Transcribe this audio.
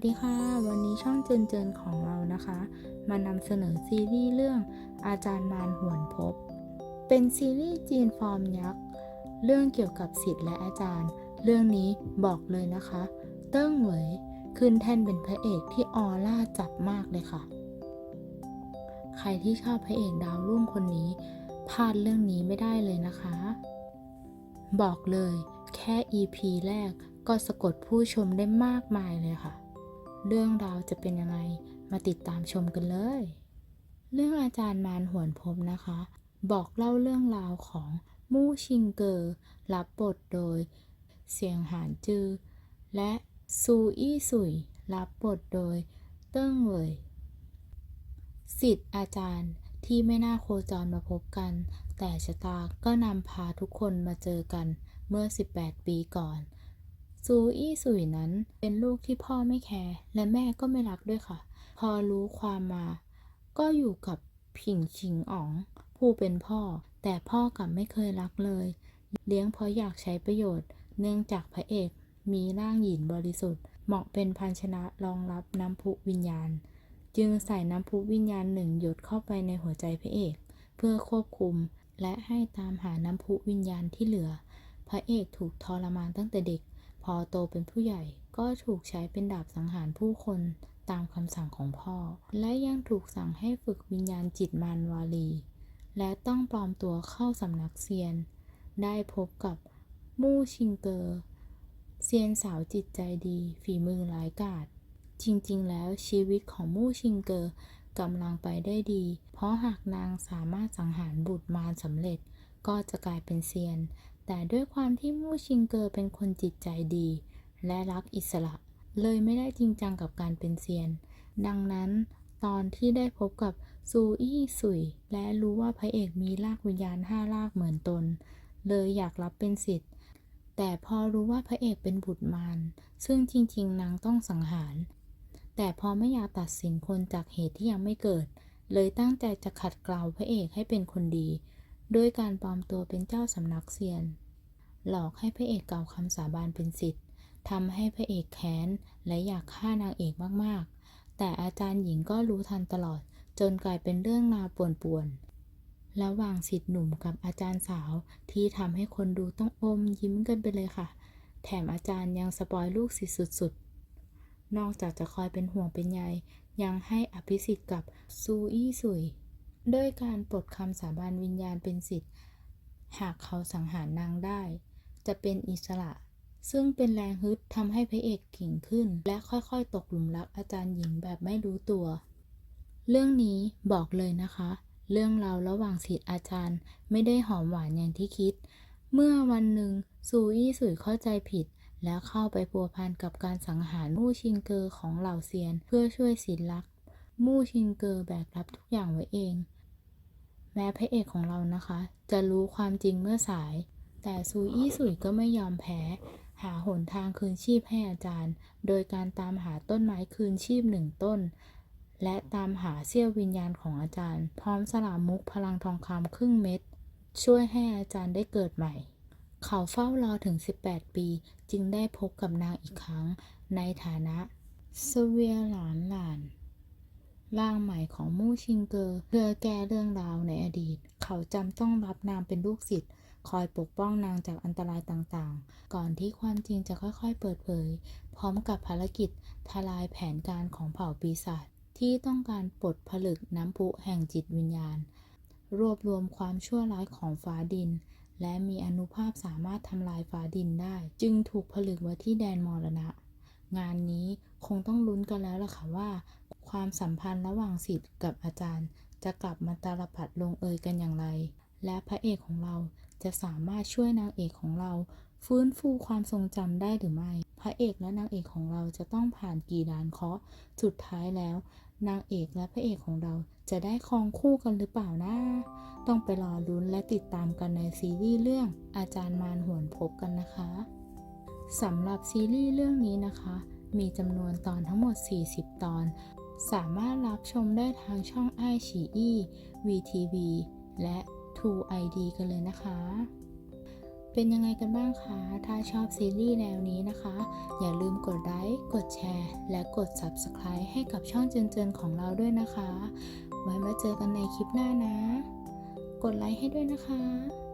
สวัสดีค่ะ วันนี้ช่องเจินเจินของเรานะคะ มานำเสนอซีรีส์เรื่องอาจารย์มารหวนพบ เป็นซีรีส์จีนฟอร์มยักษ์ เรื่องเกี่ยวกับศิษย์และอาจารย์ เรื่องนี้บอกเลยนะคะ เติ้งเหวยขึ้นแท่นเป็นพระเอกที่ออร่าจับมากเลยค่ะ ใครที่ชอบพระเอกดาวรุ่งคนนี้พลาดเรื่องนี้ไม่ได้เลยนะคะ บอกเลยแค่ EP แรกก็สะกดผู้ชมได้มากมายเลยค่ะ เรื่องราวจะเป็นยังไงมาติดตามชมกันเลย เรื่องอาจารย์มารหวนพบนะคะ บอกเล่าเรื่องราวของมู่ชิงเกอร์รับบทโดย เสียงหานจือ และซูอี้สุยรับบทโดย เติ้งเหวยสิทธิ์อาจารย์ที่ไม่น่าโคจรมาพบกัน แต่ชะตาก็นำพาทุกคนมาเจอกันเมื่อ 18 ปีก่อน ซูอี้สุยนั้นเป็นลูกที่พ่อไม่แคร์และแม่ก็ไม่รักด้วยค่ะ พอรู้ความมา ก็อยู่กับผิงชิงอ๋อง ผู้เป็นพ่อ แต่พ่อกลับไม่เคยรักเลย เลี้ยงเพราะอยากใช้ประโยชน์ เนื่องจากพระเอกมีร่างหยินบริสุทธิ์ เหมาะเป็นภาชนะรองรับน้ำพุวิญญาณ จึงใส่น้ำพุวิญญาณหนึ่งหยดเข้าไปในหัวใจพระเอก เพื่อควบคุม และให้ตามหาน้ำพุวิญญาณที่เหลือ พระเอกถูกทรมานตั้งแต่เด็ก อโตเป็นผู้ใหญ่ก็ถูกใช้เป็นดาบสังหารผู้คนตามคำสั่งของพ่อ และยังถูกสั่งให้ฝึกวิญญาณจิตมารวาลี และต้องปลอมตัวเข้าสำนักเซียน ได้พบกับมู่ชิงเกอร์เซียนสาวจิตใจดี ฝีมือร้ายกาจจริงๆ แล้วชีวิตของมู่ชิงเกอร์กำลังไปได้ดี เพราะหากนางสามารถสังหารบุตรมารสำเร็จ ก็จะกลายเป็นเซียน แต่ด้วยความที่มู่ชิงเกอร์เป็นคนจิตใจดี และรักอิสระ เลยไม่ได้จริงจังกับการเป็นเซียน ดังนั้นตอนที่ได้พบกับซูอี้สุย และรู้ว่าพระเอกมีรากวิญญาณห้ารากเหมือนตน เลยอยากรับเป็นสิทธิ์แต่พอรู้ว่าพระเอกเป็นบุตรมารซึ่งจริงๆนางต้องสังหาร แต่พอไม่อยากตัดสินคนจากเหตุที่ยังไม่เกิด เลยตั้งใจจะขัดเกลาพระเอกให้เป็นคนดี ด้วยการปลอมตัวเป็นเจ้าสำนักเซียน หลอกให้พระเอกกล่าวคำสาบานเป็นสิทธิ์ทำให้พระเอกแค้นและอยากฆ่านางเอกมากๆ แต่อาจารย์หญิงก็รู้ทันตลอด จนกลายเป็นเรื่องราวป่วนๆ ระหว่างสิทธิ์หนุ่มกับอาจารย์สาวที่ทำให้คนดูต้องอมยิ้มกันไปเลยค่ะ แถมอาจารย์ยังสปอยลูกศิษย์สุดๆ นอกจากจะคอยเป็นห่วงเป็นใยยังให้อภิสิทธิ์กับซูอี้สุย ด้วยการปลดคำสาบานวิญญาณเป็นสิทธิ์ หากเขาสังหารนางได้ จะเป็นอิสระ ซึ่งเป็นแรงฮึดทำให้พระเอกเก่งขึ้น และค่อยๆ ตกหลุมรักอาจารย์หญิงแบบไม่รู้ตัว เรื่องนี้บอกเลยนะคะ เรื่องราวระหว่างศิษย์อาจารย์ไม่ได้หอมหวานอย่างที่คิด เมื่อวันหนึ่งซูอี้สุยเข้าใจผิดแล้วเข้าไปพัวพันกับการสังหารมู่ชิงเกอร์ของเหล่าเซียน เพื่อช่วยศิลลักษ์มู่ชิงเกอร์แบกรับทุกอย่างไว้เอง แม้พระเอกของเรานะคะ จะรู้ความจริงเมื่อสาย แต่ซูอี้สุยก็ไม่ยอมแพ้ หาหนทางคืนชีพให้อาจารย์ โดยการตามหาต้นไม้คืนชีพหนึ่งต้น และตามหาเสี้ยววิญญาณของอาจารย์ พร้อมสลามมุกพลังทองคำครึ่งเม็ด ช่วยให้อาจารย์ได้เกิดใหม่ เขาเฝ้ารอถึง 18 ปี จึงได้พบกับนางอีกครั้งในฐานะสเวียหลานหลาน ร่างใหม่ของมู่ชิงเกอร์เพื่อแก้เรื่องราวในอดีต เขาจำต้องรับนางเป็นลูกศิษย์คอยปกป้องนางจากอันตรายต่างๆ ก่อนที่ความจริงจะค่อยๆเปิดเผย พร้อมกับภารกิจทลายแผนการของเผ่าปีศาจที่ต้องการปลดผลึกน้ำพุแห่งจิตวิญญาณ รวบรวมความชั่วร้ายของฟ้าดิน และมีอนุภาพสามารถทำลายฟ้าดินได้ จึงถูกผลึกไว้ที่แดนมรณะ งานนี้คงต้องลุ้นกันแล้วล่ะค่ะว่า ความสัมพันธ์ระหว่างศิษย์กับอาจารย์ จะกลับมาตาลปัดลงเอยกันอย่างไร และพระเอกของเราจะสามารถช่วยนางเอกของเรา ฟื้นฟูความทรงจำได้หรือไม่ พระเอกและนางเอกของเราจะต้องผ่านกี่ด่านเคาะสุดท้ายแล้ว นางเอกและพระเอกของเราจะได้ครองคู่กันหรือเปล่านะ ต้องไปรอลุ้นและติดตามกันในซีรีส์เรื่องอาจารย์มารหวนพบกันนะคะสำหรับซีรีส์เรื่องนี้นะคะ มีจำนวนตอนทั้งหมด 40 ตอน สามารถรับชมได้ทางช่องไอฉีอี VTV และ True ID กันเลยนะคะ เป็นยังไงกันบ้างคะ ถ้าชอบซีรีส์แนวนี้นะคะ อย่าลืมกดไลค์ กดแชร์ และกด Subscribe ให้กับช่องเจนเจนของเราด้วยนะคะ ไว้มาเจอกันในคลิปหน้านะ กดไลค์ให้ด้วยนะคะ